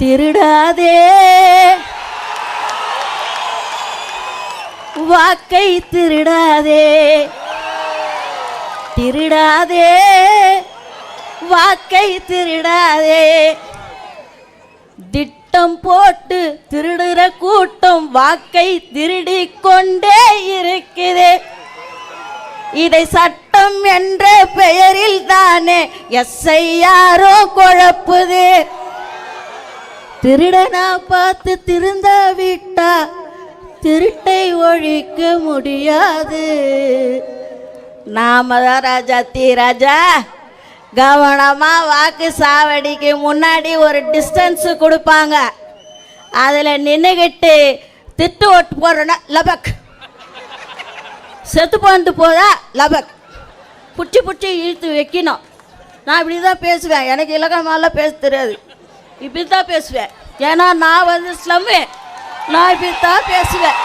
திருடாதே. வாக்கை திருடாதே. திருடாதே. வாக்கை திருடாதே. திட்டம் போட்டு திருடுற கூட்டம் வாக்கை திருடிக் கொண்டே இருக்குதே இதை சட்டம் என்ற பெயரில் தானே எஸ்ஐயாரோ குழப்புது. திருடனா பார்த்து திருந்த விட்டா திருட்டை ஒழிக்க முடியாது. நாம தான் ராஜா தீ ராஜா. கவனமா வாக்கு சாவடிக்கு முன்னாடி ஒரு டிஸ்டன்ஸ் கொடுப்பாங்க. அதில் நின்றுக்கிட்டு திட்டு ஓட்டு போடுறோன்னா லபக். செத்து போந்து போதா லபக். பிடிச்சி பிடிச்சி இழுத்து வைக்கணும். நான் இப்படி தான் பேசுவேன். எனக்கு இலக்கணமாலாம் பேச தெரியாது. இப்படி தான் பேசுவேன். ஏன்னா நான் வந்து ஸ்லம்மு நான் இப்படி தான் பேசுவேன்.